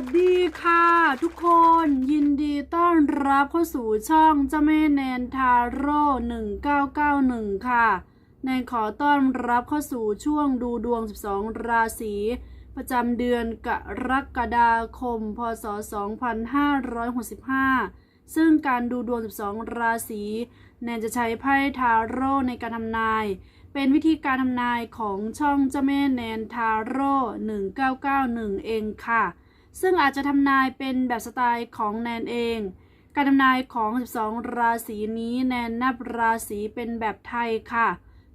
สดีค่ะ ทุกคนยินดีต้อนรับเข้าสู่ช่องเจ้าแม่แนนทาโร่1991 ค่ะ แนนขอต้อนรับเข้าสู่ช่วงดูดวง 12 ราศีประจำเดือนกรกฎาคม พศ 2565 ซึ่งการดูดวง 12 ราศีแนนจะใช้ไพ่ทาโร่ในการทำนาย เป็นวิธีการทำนายของช่องเจ้าแม่แนนทาโร่1991 เองค่ะ ซึ่งอาจจะทำนายเป็นแบบสไตล์ของแนนเอง การทำนายของ 12 ราศีนี้แนนนับราศีเป็นแบบไทยค่ะ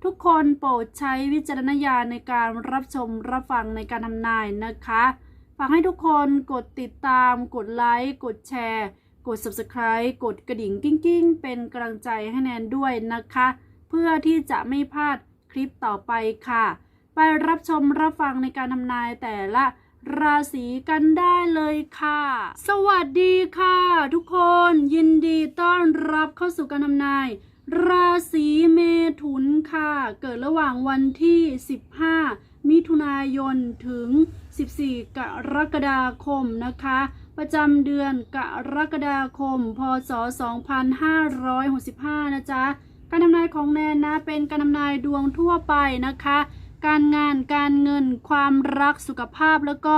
ทุกคนโปรดใช้วิจารณญาณในการรับชมรับฟังในการทำนายนะคะฝากให้ทุกคนกดติดตาม กดไลค์ กดแชร์ กด subscribe กดกระดิ่งกิ้งกิ้งๆเป็นกำลังใจให้แนนด้วยนะคะ เพื่อที่จะไม่พลาดคลิปต่อไปค่ะ ไปรับชมรับฟังในการทำนายแต่ละ ราศีกันได้เลยค่ะ สวัสดีค่ะ ทุกคนยินดีต้อนรับเข้าสู่การทำนาย ราศีเมถุนค่ะ เกิดระหว่างวันที่ 15 มิถุนายนถึง 14 กรกฎาคมนะคะ ประจำเดือนกรกฎาคม พศ 2565 นะจ๊ะการทำนายของแนนนะเป็นการทำนายดวงทั่วไปนะคะ การงานการเงิน ความรักสุขภาพแล้วก็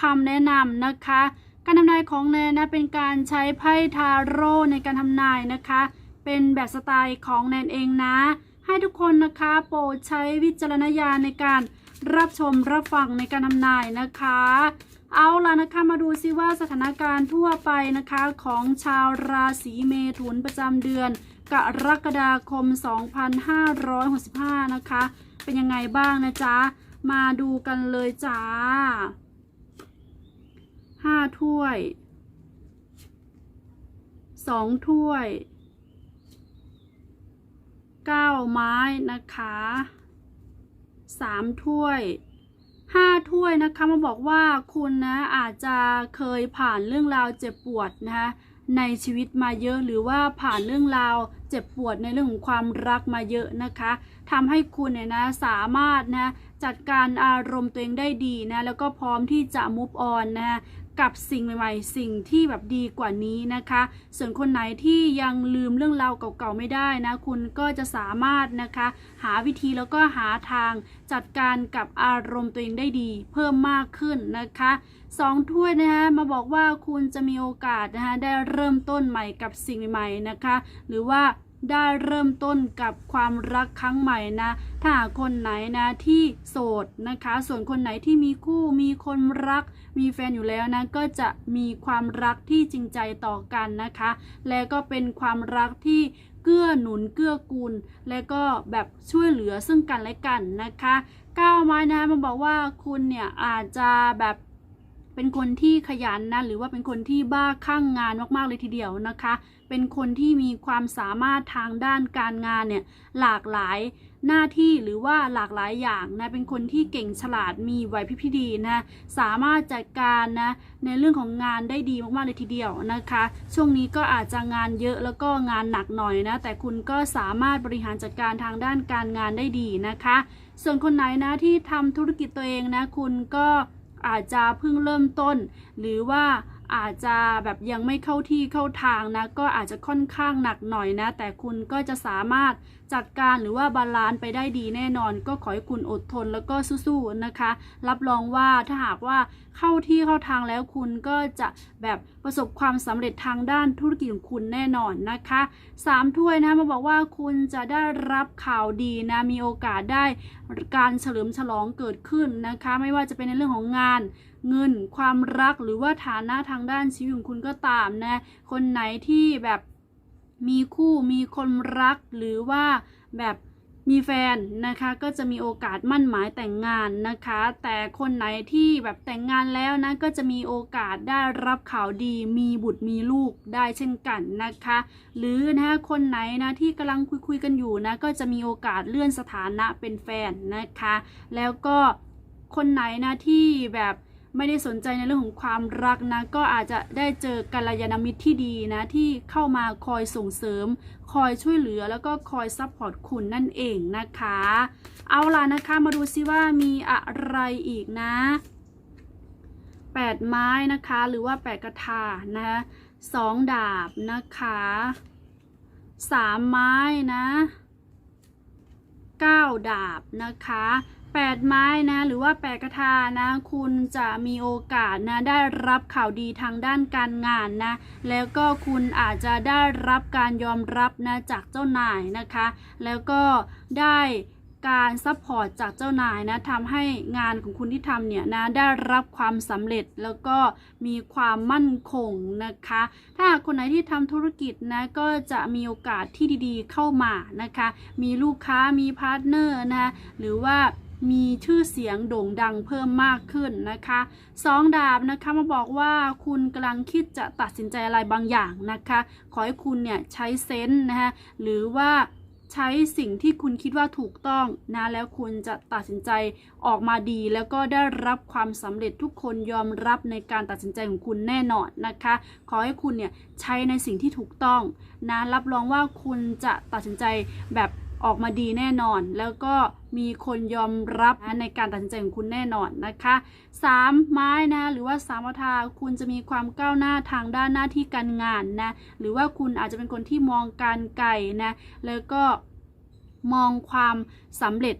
คำแนะนำนะคะ การทำนายของแนนนะเป็นการใช้ไพ่ทาโร่ในการทำนายนะคะ เป็นแบบสไตล์ของแนนเองนะ ให้ทุกคนนะคะโปรดใช้วิจารณญาณในการรับชมรับฟังในการทำนายนะคะ เอาล่ะนะคะมาดูซิว่าสถานการณ์ทั่วไปนะคะของชาวราศีเมถุนประจำเดือน กรกฎาคม 2565 นะคะ เป็นยังไงบ้างนะจ๊ะ มาดูกันเลยจ้าห้าถ้วยสองถ้วยเก้าไม้นะคะสามถ้วยห้าถ้วยนะคะมาบอกว่าคุณนะอาจจะเคยผ่านเรื่องราวเจ็บปวดนะคะ ในชีวิตมาเยอะหรือว่าผ่านเรื่องราว เจ็บปวดในเรื่องของความรักมาเยอะนะคะทำให้คุณเนี่ยนะสามารถนะจัดการอารมณ์ตัวเองได้ดีนะแล้วก็พร้อมที่จะมุฟออนนะ กับสิ่งใหม่ๆ สิ่งที่แบบดีกว่านี้นะคะ ส่วนคนไหนที่ยังลืมเรื่องราวเก่าๆไม่ได้นะคุณก็จะสามารถนะคะ หาวิธีแล้วก็หาทางจัดการกับอารมณ์ตัวเองได้ดี เพิ่มมากขึ้นนะคะสองถ้วยนะคะมาบอกว่าคุณจะมีโอกาสนะคะได้เริ่มต้นใหม่กับสิ่งใหม่ๆนะคะ หรือว่า ได้เริ่มต้นกับความรักครั้งใหม่นะ ถ้าคนไหนนะที่โสดนะคะ ส่วนคนไหนที่มีคู่มีคนรัก มีแฟนอยู่แล้วนะ ก็จะมีความรักที่จริงใจต่อกันนะคะ และก็เป็นความรักที่เกื้อหนุนเกื้อกูล และก็แบบช่วยเหลือซึ่งกันและกันนะคะก้าวไม้นะคะมาบอกว่าคุณเนี่ยอาจจะแบบเป็นคนที่ขยันนะหรือว่าเป็นคนที่บ้าคลั่งงานมากๆเลยทีเดียวนะคะ เป็นคนที่มีความสามารถทางด้านการงานเนี่ยหลากหลายหน้าที่หรือว่าหลากหลายอย่างนะเป็นคนที่เก่งฉลาดมีไหวพริบที่ดีนะสามารถจัดการนะในเรื่องของงานได้ดีมากๆเลยทีเดียวนะคะ ช่วงนี้ก็อาจจะงานเยอะแล้วก็งานหนักหน่อยนะแต่คุณก็สามารถบริหารจัดการทางด้านการงานได้ดีนะคะ ส่วนคนไหนนะที่ทำธุรกิจตัวเองนะคุณก็อาจจะเพิ่งเริ่มต้น หรือว่า อาจจะแบบยังไม่เข้าที่เข้าทางนะ ก็อาจจะค่อนข้างหนักหน่อยนะ แต่คุณก็จะสามารถจัดการหรือว่าบาลานซ์ไปได้ดีแน่นอน ก็ขอให้คุณอดทนแล้วก็สู้ๆนะคะ รับรองว่าถ้าหากว่าเข้าที่เข้าทางแล้วคุณก็จะแบบประสบความสำเร็จทางด้านธุรกิจของคุณแน่นอนนะคะสามถ้วยนะมาบอกว่าคุณจะได้รับข่าวดีนะมีโอกาสได้การเฉลิมฉลองเกิดขึ้นนะคะ ไม่ว่าจะเป็นในเรื่องของงาน เงิน ความรักหรือว่าฐานะทางด้านชีวิตของคุณก็ตามนะ คนไหนที่แบบมีคู่มีคนรักหรือว่าแบบมีแฟนนะคะก็จะมีโอกาสมั่นหมายแต่งงานนะคะ แต่คนไหนที่แบบแต่งงานแล้วนะก็จะมีโอกาสได้รับข่าวดีมีบุตรมีลูกได้เช่นกันนะคะ หรือนะคะคนไหนนะที่กำลังคุยคุยๆกันอยู่นะก็จะมีโอกาสเลื่อนสถานะเป็นแฟนนะคะ แล้วก็คนไหนนะที่แบบ ไม่ได้สนใจในเรื่องของความรักนะก็อาจจะได้เจอกัลยาณมิตรที่ดีนะที่เข้ามาคอยส่งเสริม คอยช่วยเหลือแล้วก็คอยซัพพอร์ตคุณนั่นเองนะคะ เอาล่ะนะคะมาดูซิว่ามีอะไรอีกนะแปดไม้นะคะหรือว่าแปดกระทานะคะสองดาบนะคะสามไม้นะเก้าดาบนะคะ แปดไม้นะหรือว่าแปดกระทานะ คุณจะมีโอกาสนะได้รับข่าวดีทางด้านการงานนะ แล้วก็คุณอาจจะได้รับการยอมรับนะจากเจ้านายนะคะ แล้วก็ได้การซัพพอร์ตจากเจ้านายนะทำให้งานของคุณที่ทำเนี่ยนะได้รับความสำเร็จแล้วก็มีความมั่นคงนะคะ ถ้าคนไหนที่ทำธุรกิจนะก็จะมีโอกาสที่ดีๆเข้ามานะคะ มีลูกค้ามีพาร์ทเนอร์นะหรือว่า มีชื่อเสียงโด่งดังเพิ่มมากขึ้นนะคะสองดาบนะคะมาบอกว่าคุณกำลังคิดจะตัดสินใจอะไรบางอย่างนะคะ ขอให้คุณเนี่ยใช้เซนส์นะคะหรือว่าใช้สิ่งที่คุณคิดว่าถูกต้องนะแล้วคุณจะตัดสินใจออกมาดี แล้วก็ได้รับความสำเร็จทุกคนยอมรับในการตัดสินใจของคุณแน่นอนนะคะ ขอให้คุณเนี่ยใช้ในสิ่งที่ถูกต้องนะรับรองว่าคุณจะตัดสินใจแบบ ออกมาดีแน่นอน แล้วก็มีคนยอมรับนะในการตัดสินใจของคุณแน่นอนนะคะสามไม้นะหรือว่าสามวทาคุณจะมีความก้าวหน้าทางด้านหน้าที่การงานนะหรือว่าคุณอาจจะเป็นคนที่มองการไกลนะแล้วก็มองความสำเร็จ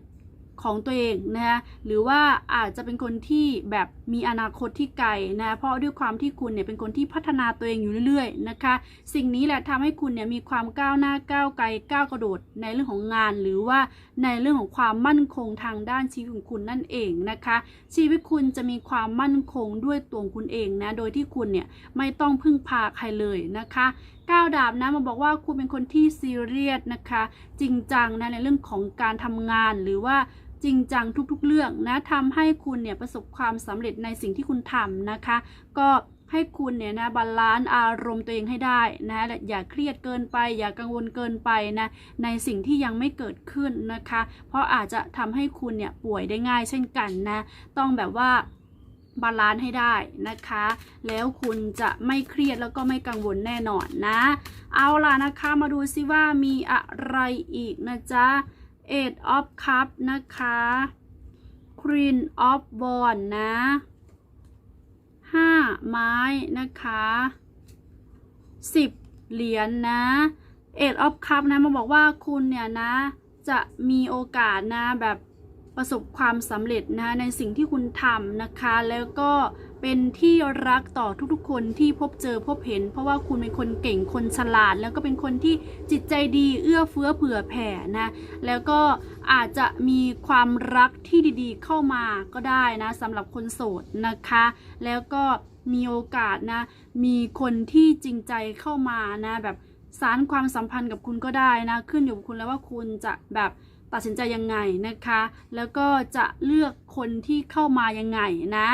ของตัวเองนะคะหรือว่าอาจจะเป็นคนที่แบบมีอนาคตที่ไกลนะเพราะด้วยความที่คุณเนี่ยเป็นคนที่พัฒนาตัวเองอยู่เรื่อยๆนะคะ สิ่งนี้แหละทำให้คุณเนี่ยมีความก้าวหน้าก้าวไกลก้าวกระโดดในเรื่องของงาน หรือว่าในเรื่องของความมั่นคงทางด้านชีวิตของคุณนั่นเองนะคะ ชีวิตคุณจะมีความมั่นคงด้วยตัวคุณเองนะโดยที่คุณเนี่ยไม่ต้องพึ่งพาใครเลยนะคะก้าวดาบนะมาบอกว่าคุณเป็นคนที่ซีเรียสนะคะ จริงจังนะในเรื่องของการทำงานหรือว่า จริงจังทุกๆเรื่องนะทำให้คุณเนี่ยประสบความสำเร็จในสิ่งที่คุณทำนะคะ ก็ให้คุณเนี่ยนะบาลานซ์อารมณ์ตัวเองให้ได้นะและอย่าเครียดเกินไป อย่ากังวลเกินไปนะในสิ่งที่ยังไม่เกิดขึ้นนะคะ เพราะอาจจะทำให้คุณเนี่ยป่วยได้ง่ายเช่นกันนะต้องแบบว่าบาลานซ์ให้ได้นะคะ แล้วคุณจะไม่เครียดแล้วก็ไม่กังวลแน่นอนนะ เอาล่ะนะคะมาดูซิว่ามีอะไรอีกนะจ๊ะ Eight of Cup นะคะ Queen of w a n d นะห้าไม้นะคะสิบเหรียญนนะ Eight of Cup นะมาบอกว่าคุณเนี่ยนะ จะมีโอกาสนะแบบ ประสบความสำเร็จนะในสิ่งที่คุณทำนะคะ แล้วก็เป็นที่รักต่อทุกๆ คนที่พบเจอพบเห็น เพราะว่าคุณเป็นคนเก่งคนฉลาด แล้วก็เป็นคนที่จิตใจดีเอื้อเฟื้อเผื่อแผ่นะแล้วก็อาจจะมีความรักที่ดีๆ เข้ามาก็ได้นะสำหรับคนโสดนะคะ แล้วก็มีโอกาสนะ มีคนที่จริงใจเข้ามานะแบบสารความสัมพันธ์กับคุณก็ได้นะ ขึ้นอยู่กับคุณแล้วว่าคุณจะแบบ ตัดสินใจยังไงนะคะ แล้วก็จะเลือกคนที่เข้ามายังไงนะ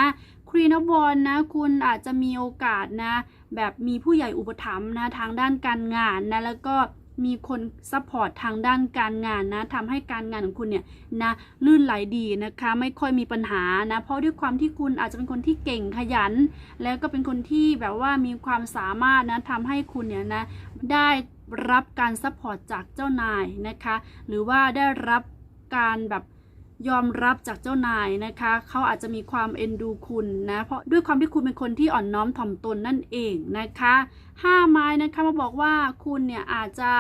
ครีนอบอลนะคุณอาจจะมีโอกาสนะ แบบมีผู้ใหญ่อุปถัมภ์นะทางด้านการงานนะแล้วก็มีคนซัพพอร์ตทางด้านการงานนะทำให้การงานของคุณเนี่ยนะลื่นไหลดีนะคะ ไม่ค่อยมีปัญหานะเพราะด้วยความที่คุณอาจจะเป็นคนที่เก่งขยัน แล้วก็เป็นคนที่แบบว่ามีความสามารถนะทำให้คุณเนี่ยนะได้ รับการซัพพอร์ตจากเจ้านายนะคะ หรือว่าได้รับการแบบยอมรับจากเจ้านายนะคะ เขาอาจจะมีความเอ็นดูคุณนะ เพราะด้วยความที่คุณเป็นคนที่อ่อนน้อมถ่อมตนนั่นเองนะคะห้าไม้นะคะมาบอกว่าคุณเนี่ยอาจจะ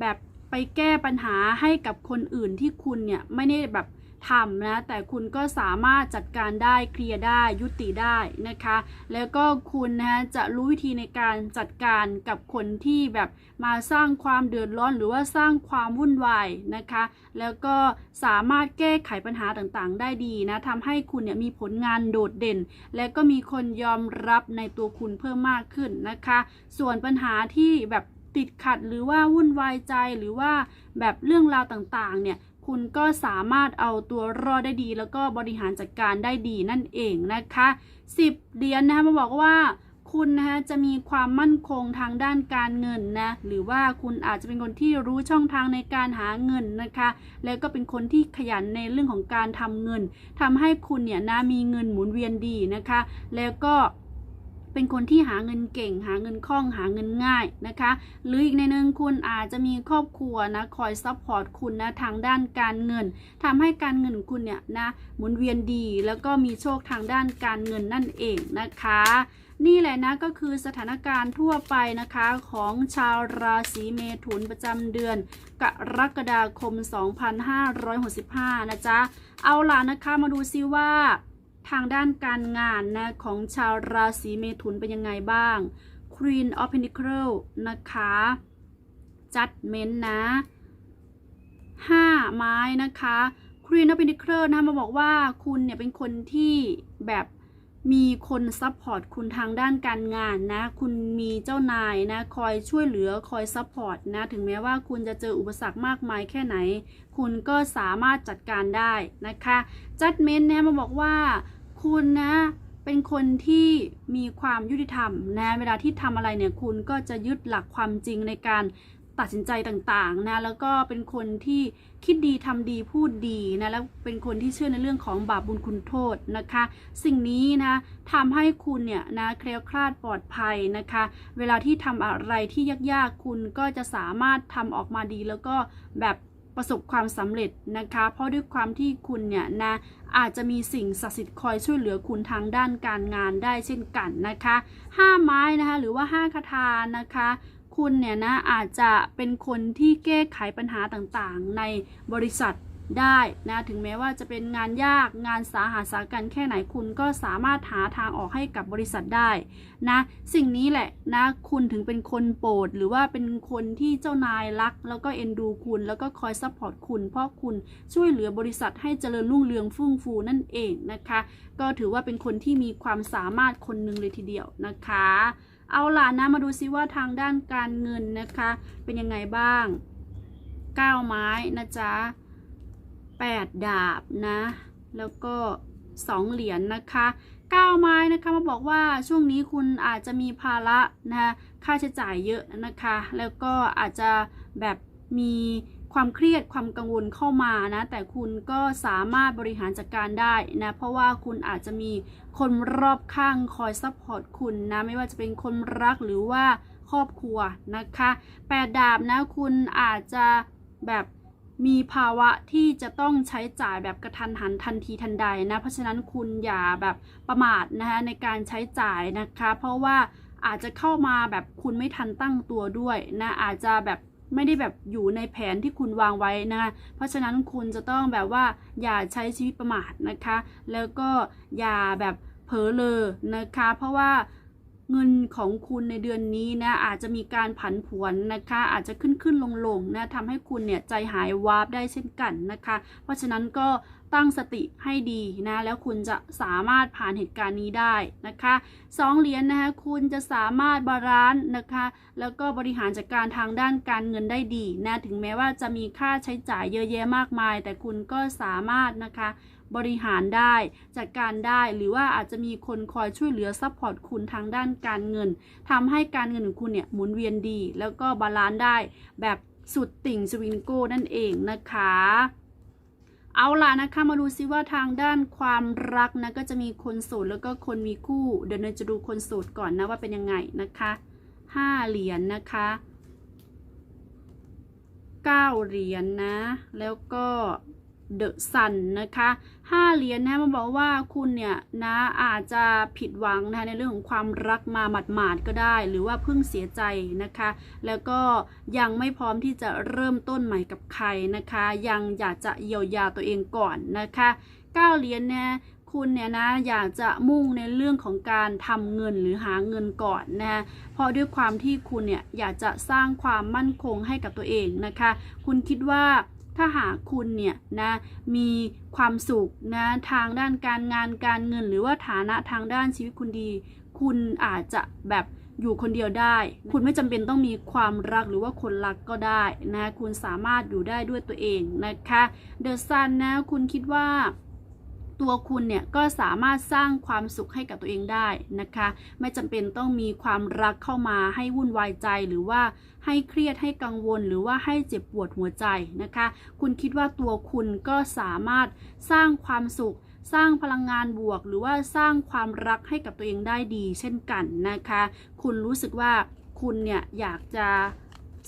แบบไปแก้ปัญหาให้กับคนอื่นที่คุณเนี่ยไม่ได้แบบ ทำนะแต่คุณก็สามารถจัดการได้เคลียร์ได้ยุติได้นะคะ แล้วก็คุณนะจะรู้วิธีในการจัดการกับคนที่แบบมาสร้างความเดือดร้อนหรือว่าสร้างความวุ่นวายนะคะ แล้วก็สามารถแก้ไขปัญหาต่างๆ ได้ดีนะทำให้คุณเนี่ยมีผลงานโดดเด่น และก็มีคนยอมรับในตัวคุณเพิ่มมากขึ้นนะคะ ส่วนปัญหาที่แบบติดขัดหรือว่าวุ่นวายใจหรือว่าแบบเรื่องราวต่างๆเนี่ย คุณก็สามารถเอาตัวรอดได้ดี แล้วก็บริหารจัดการได้ดีนั่นเองนะคะ 10 เหรียญนะคะมาบอกว่าคุณนะคะจะมีความมั่นคงทางด้านการเงินนะหรือว่าคุณอาจจะเป็นคนที่รู้ช่องทางในการหาเงินนะคะ แล้วก็เป็นคนที่ขยันในเรื่องของการทำเงินทำให้คุณเนี่ยนะมีเงินหมุนเวียนดีนะคะ แล้วก็ เป็นคนที่หาเงินเก่ง หาเงินคล่องหาเงินง่ายนะคะ หรืออีกในหนึ่งคุณอาจจะมีครอบครัวนะคอยซัพพอร์ตคุณนะทางด้านการเงินทำให้การเงินคุณเนี่ยนะหมุนเวียนดี แล้วก็มีโชคทางด้านการเงินนั่นเองนะคะนี่แหละนะก็คือสถานการณ์ทั่วไปนะคะของชาวราศีเมถุนประจำเดือนกรกฎาคม 2565 นะจ๊ะ เอาล่ะนะคะมาดูซิว่า ทางด้านการงานนะของชาวราศีเมถุนเป็นยังไงบ้าง Queen of Pentacles นะคะ Judgment นะ 5 ไม้นะคะ Queen of Pentacles นะมาบอกว่าคุณเนี่ยเป็นคนที่แบบมีคนซัพพอร์ตคุณทางด้านการงานนะ คุณมีเจ้านายนะ คอยช่วยเหลือคอยซัพพอร์ตนะ ถึงแม้ว่าคุณจะเจออุปสรรคมากมายแค่ไหน คุณก็สามารถจัดการได้นะคะ Judgment เนี่ยมาบอกว่า คุณนะเป็นคนที่มีความยุติธรรมนะเวลาที่ทำอะไรเนี่ยคุณก็จะยึดหลักความจริงในการตัดสินใจต่างๆนะแล้วก็เป็นคนที่คิดดีทำดีพูดดีนะแล้วเป็นคนที่เชื่อในเรื่องของบาปบุญคุณโทษนะคะ สิ่งนี้นะทำให้คุณเนี่ยนะแคล้วคลาดปลอดภัยนะคะ เวลาที่ทำอะไรที่ยากๆคุณก็จะสามารถทำออกมาดีแล้วก็แบบประสบความสำเร็จนะคะ เพราะด้วยความที่คุณเนี่ยนะ อาจจะมีสิ่งศักดิ์สิทธิ์คอยช่วยเหลือคุณทางด้านการงานได้เช่นกันนะคะห้าไม้นะคะหรือว่าห้าคาถานะคะคุณเนี่ยนะอาจจะเป็นคนที่แก้ไขปัญหาต่างๆ ในบริษัท ได้นะถึงแม้ว่าจะเป็นงานยากงานสาหัสสากันแค่ไหนคุณก็สามารถหาทางออกให้กับบริษัทได้นะสิ่งนี้แหละนะคุณถึงเป็นคนโปรดหรือว่าเป็นคนที่เจ้านายรัก แล้วก็เอ็นดูคุณ แล้วก็คอยซัพพอร์ตคุณ เพราะคุณช่วยเหลือบริษัทให้เจริญรุ่งเรืองฟุ่งฟูนั่นเองนะคะ ก็ถือว่าเป็นคนที่มีความสามารถคนหนึ่งเลยทีเดียวนะคะ เอาล่ะนะมาดูซิว่าทางด้านการเงินนะคะ เป็นยังไงบ้าง9ไม้นะจ๊ะ 8 ดาบนะ แล้วก็ 2 เหรียญนนะคะ9ไม้นะคะมาบอกว่าช่วงนี้คุณอาจจะมีภาระนะคะค่าใช้จ่ายเยอะนะคะ แล้วก็อาจจะแบบมีความเครียดความกังวลเข้ามานะ แต่คุณก็สามารถบริหารจัดการได้นะ เพราะว่าคุณอาจจะมีคนรอบข้างคอยซัพพอร์ตคุณนะ ไม่ว่าจะเป็นคนรักหรือว่าครอบครัวนะคะแปดดาบนะ คุณอาจจะแบบ มีภาวะที่จะต้องใช้จ่ายแบบกระทันหันทันทีทันใดนะเพราะฉะนั้นคุณอย่าแบบประมาทนะคะในการใช้จ่ายนะคะ เพราะว่าอาจจะเข้ามาแบบคุณไม่ทันตั้งตัวด้วยนะอาจจะแบบไม่ได้แบบอยู่ในแผนที่คุณวางไว้นะคะเพราะฉะนั้นคุณจะต้องแบบว่าอย่าใช้ชีวิตประมาทนะคะ แล้วก็อย่าแบบเผลอเลยนะคะ เพราะว่า เงินของคุณในเดือนนี้นะอาจจะมีการผันผวนนะคะ อาจจะขึ้นขึ้นลงลงนะทำให้คุณเนี่ยใจหายวาบได้เช่นกันนะคะ เพราะฉะนั้นก็ตั้งสติให้ดีนะแล้วคุณจะสามารถผ่านเหตุการณ์นี้ได้นะคะสองเหรียญนะคะคุณจะสามารถบาลานซ์นะคะ แล้วก็บริหารจัดการทางด้านการเงินได้ดีนะถึงแม้ว่าจะมีค่าใช้จ่ายเยอะแยะมากมาย แต่คุณก็สามารถนะคะ บริหารได้จัดการได้หรือว่าอาจจะมีคนคอยช่วยเหลือซัพพอร์ตคุณทางด้านการเงินทำให้การเงินของคุณเนี่ยหมุนเวียนดี แล้วก็บาลานซ์ได้แบบสุดติ่งสวิงโก้นั่นเองนะคะเอาล่ะนะคะมาดูซิว่าทางด้านความรักนะก็จะมีคนโสดแล้วก็คนมีคู่ เดี๋ยวเนยจะดูคนโสดก่อนนะว่าเป็นยังไงนะคะห้าเหรียญนนะคะเก้าเหรียญนนะ แล้วก็ เดอะซันนะคะห้าเหรียญนะมันบอกว่าคุณเนี่ยนะอาจจะผิดหวังนะในเรื่องของความรักมาหมาดๆก็ได้ หรือว่าเพิ่งเสียใจนะคะ แล้วก็ยังไม่พร้อมที่จะเริ่มต้นใหม่กับใครนะคะ ยังอยากจะเยียวยาตัวเองก่อนนะคะเก้าเหรียญนะคุณเนี่ยนะอยากจะมุ่งในเรื่องของการทำเงินหรือหาเงินก่อนนะเพราะด้วยความที่คุณเนี่ยอยากจะสร้างความมั่นคงให้กับตัวเองนะคะ คุณคิดว่า ถ้าหากคุณเนี่ยนะมีความสุขนะทางด้านการงานการเงิน หรือว่าฐานะทางด้านชีวิตคุณดี คุณอาจจะแบบอยู่คนเดียวได้ คุณไม่จำเป็นต้องมีความรักหรือว่าคนรักก็ได้นะคุณสามารถอยู่ได้ด้วยตัวเองนะคะเดอะซันนะคุณคิดว่า ตัวคุณเนี่ยก็สามารถสร้างความสุขให้กับตัวเองได้นะคะ ไม่จำเป็นต้องมีความรักเข้ามาให้วุ่นวายใจหรือว่าให้เครียดให้กังวลหรือว่าให้เจ็บปวดหัวใจนะคะ คุณคิดว่าตัวคุณก็สามารถสร้างความสุขสร้างพลังงานบวก หรือว่าสร้างความรักให้กับตัวเองได้ดี เช่นกันนะคะ คุณรู้สึกว่าคุณเนี่ยอยากจะ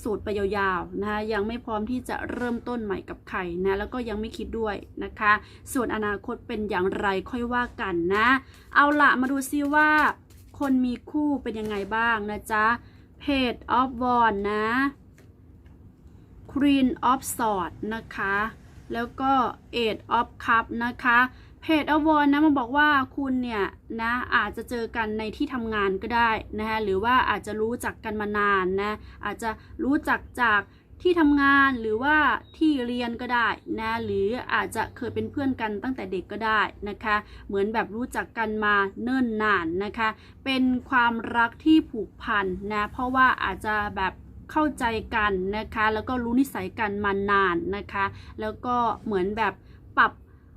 สูตรไปยาวๆนะคะยังไม่พร้อมที่จะเริ่มต้นใหม่กับใครนะแล้วก็ยังไม่คิดด้วยนะคะ ส่วนอนาคตเป็นอย่างไรค่อยว่ากันนะ เอาละมาดูซิว่า คนมีคู่เป็นยังไงบ้างนะจ๊ะ Page of Wands นะ Queen of Swords นะคะ แล้วก็ Eight of Cup นะคะ จอวอนนะมาบอกว่าคุณเนี่ยนะอาจจะเจอกันในที่ทำงานก็ได้นะคะหรือว่าอาจจะรู้จักกันมานานนะอาจจะรู้จักจากที่ทำงานหรือว่าที่เรียนก็ได้นะหรืออาจจะเคยเป็นเพื่อนกันตั้งแต่เด็กก็ได้นะคะ เหมือนแบบรู้จักกันมาเนิ่นนานนะคะ เป็นความรักที่ผูกพันนะเพราะว่าอาจจะแบบเข้าใจกันนะคะ แล้วก็รู้นิสัยกันมานานนะคะ แล้วก็เหมือนแบบปรับ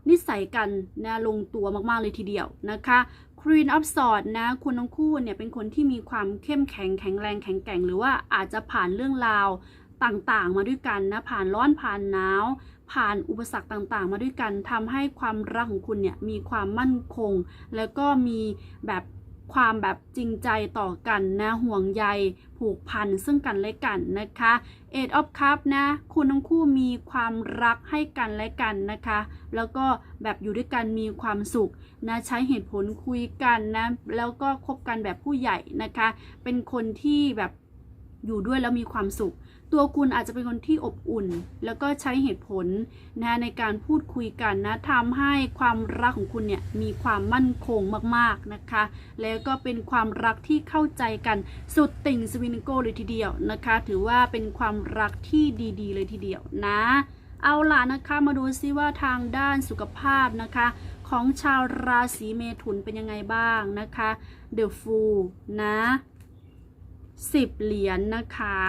นิสัยกันนะลงตัวมากๆเลยทีเดียวนะคะครีนออฟสอดนะคุณทั้งคู่เนี่ยเป็นคนที่มีความเข้มแข็งแข็งแรงแข็งแกร่งหรือว่าอาจจะผ่านเรื่องราวต่างๆ มาด้วยกันนะผ่านร้อนผ่านหนาวผ่านอุปสรรคต่างๆ มาด้วยกันทำให้ความรักของคุณเนี่ยมีความมั่นคง แล้วก็มีแบบ ความแบบจริงใจต่อกันนะห่วงใยผูกพันซึ่งกันและกันนะคะเอ็ดออฟคัพนะคุณทั้งคู่มีความรักให้กันและกันนะคะ แล้วก็แบบอยู่ด้วยกันมีความสุขนะใช้เหตุผลคุยกันนะแล้วก็คบกันแบบผู้ใหญ่นะคะ เป็นคนที่แบบ อยู่ด้วยแล้วมีความสุข ตัวคุณอาจจะเป็นคนที่อบอุ่น แล้วก็ใช้เหตุผลนะในการพูดคุยกันนะทำให้ความรักของคุณเนี่ยมีความมั่นคงมากๆนะคะ แล้วก็เป็นความรักที่เข้าใจกันสุดติ่งสวินโกเลยทีเดียวนะคะ ถือว่าเป็นความรักที่ดีๆ เลยทีเดียวนะเอาล่ะนะคะมาดูซิว่าทางด้านสุขภาพนะคะ ของชาวราศีเมถุนเป็นยังไงบ้างนะคะ The Fool นะ 10 เหรียญนะคะ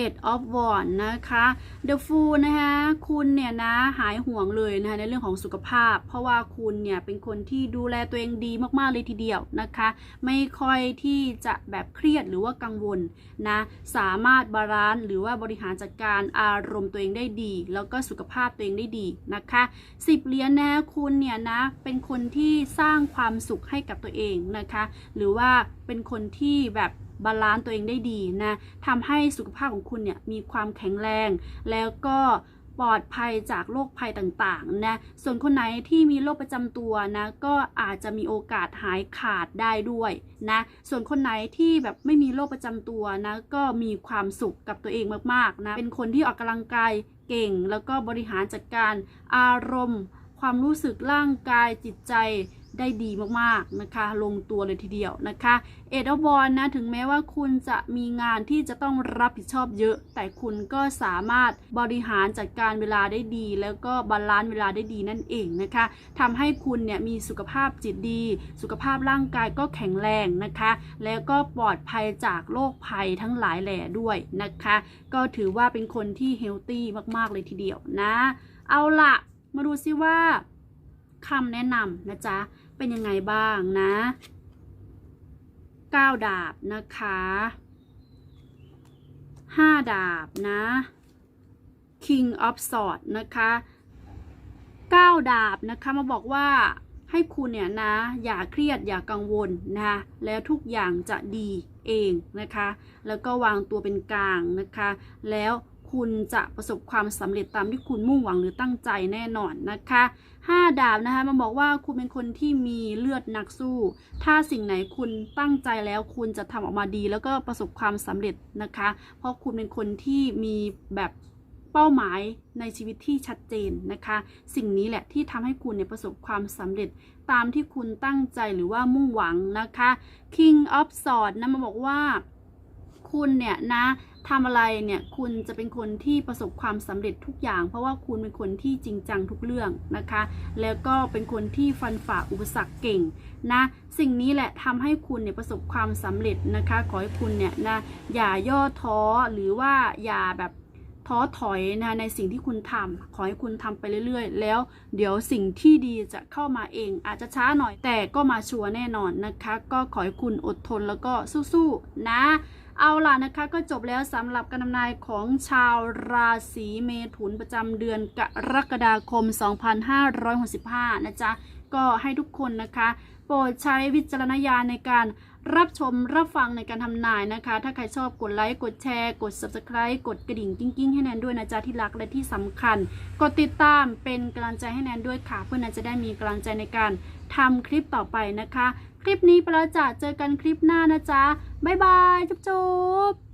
Eight of Wands นะคะ The Fool นะคะคุณเนี่ยนะหายห่วงเลยนะคะในเรื่องของสุขภาพ เพราะว่าคุณเนี่ยเป็นคนที่ดูแลตัวเองดีมากๆเลยทีเดียวนะคะ ไม่ค่อยที่จะแบบเครียดหรือว่ากังวลนะสามารถบาลานซ์หรือว่าบริหารจัดการอารมณ์ตัวเองได้ดี แล้วก็สุขภาพตัวเองได้ดีนะคะสิบเหรียญนะคุณเนี่ยนะเป็นคนที่สร้างความสุขให้กับตัวเองนะคะ หรือว่าเป็นคนที่แบบ บาลานซ์ตัวเองได้ดีนะทำให้สุขภาพของคุณเนี่ยมีความแข็งแรง แล้วก็ปลอดภัยจากโรคภัยต่างๆนะ ส่วนคนไหนที่มีโรคประจำตัวนะ ก็อาจจะมีโอกาสหายขาดได้ด้วยนะ ส่วนคนไหนที่แบบไม่มีโรคประจำตัวนะ ก็มีความสุขกับตัวเองมากๆนะ เป็นคนที่ออกกำลังกายเก่ง แล้วก็บริหารจัดการอารมณ์ ความรู้สึกร่างกายจิตใจ ได้ดีมากๆนะคะ ลงตัวเลยทีเดียวนะคะเอ็ดบอลนะถึงแม้ว่าคุณจะมีงานที่จะต้องรับผิดชอบเยอะ แต่คุณก็สามารถบริหารจัดการเวลาได้ดี แล้วก็บาลานซ์เวลาได้ดีนั่นเองนะคะทำให้คุณเนี่ยมีสุขภาพจิตดี สุขภาพร่างกายก็แข็งแรงนะคะ แล้วก็ปลอดภัยจากโรคภัยทั้งหลายแหล่ด้วยนะคะ ก็ถือว่าเป็นคนที่เฮลตี้มากๆเลยทีเดียวนะ เอาละมาดูซิว่า คำแนะนำนะจ๊ะ เป็นยังไงบ้างนะ9ดาบนะคะ5ดาบนะ King of Swords นะคะ9ดาบนะคะมาบอกว่าให้คุณเนี่ยนะ อย่าเครียดอย่ากังวลนะคะแล้วทุกอย่างจะดีเองนะคะ แล้วก็วางตัวเป็นกลางนะคะ แล้วคุณจะประสบความสำเร็จตามที่คุณมุ่งหวังหรือตั้งใจแน่นอนนะคะ ห้าดาบนะคะมันบอกว่าคุณเป็นคนที่มีเลือดนักสู้ ถ้าสิ่งไหนคุณตั้งใจแล้วคุณจะทำออกมาดี แล้วก็ประสบความสำเร็จนะคะ เพราะคุณเป็นคนที่มีแบบเป้าหมายในชีวิตที่ชัดเจนนะคะ สิ่งนี้แหละที่ทำให้คุณเนี่ยประสบความสำเร็จตามที่คุณตั้งใจหรือว่ามุ่งหวังนะคะ King of Swords นะมาบอกว่า คุณเนี่ยนะทำอะไรเนี่ยคุณจะเป็นคนที่ประสบความสำเร็จทุกอย่าง เพราะว่าคุณเป็นคนที่จริงจังทุกเรื่องนะคะ แล้วก็เป็นคนที่ฟันฝ่าอุปสรรคเก่งนะสิ่งนี้แหละทำให้คุณเนี่ยประสบความสำเร็จนะคะ ขอให้คุณเนี่ยนะอย่าย่อท้อหรือว่าอย่าแบบท้อถอยนะในสิ่งที่คุณทำขอให้คุณทำไปเรื่อยๆ แล้ว เดี๋ยวสิ่งที่ดีจะเข้ามาเอง อาจจะช้าหน่อยแต่ก็มาชัวร์แน่นอนนะคะ ก็ขอให้คุณอดทนแล้วก็สู้ๆนะ เอาล่ะนะคะก็จบแล้วสำหรับการทำนายของชาวราศีเมถุนประจำเดือนกรกฎาคม 2565 นะจ๊ะ ก็ให้ทุกคนนะคะ โปรดใช้วิจารณญาณในการรับชมรับฟังในการทำนายนะคะ ถ้าใครชอบกดไลค์ กดแชร์ กด subscribe กดกระดิ่งกิ้งๆ ให้แนนด้วยนะจ๊ะที่รักและที่สำคัญ กดติดตามเป็นกำลังใจให้แนนด้วยค่ะ เพื่อแนนจะได้มีกำลังใจในการทำคลิปต่อไปนะคะ คลิปนี้ไปแล้วจ้ะเจอกันคลิปหน้านะจ๊ะบ๊ายบายจุ๊บ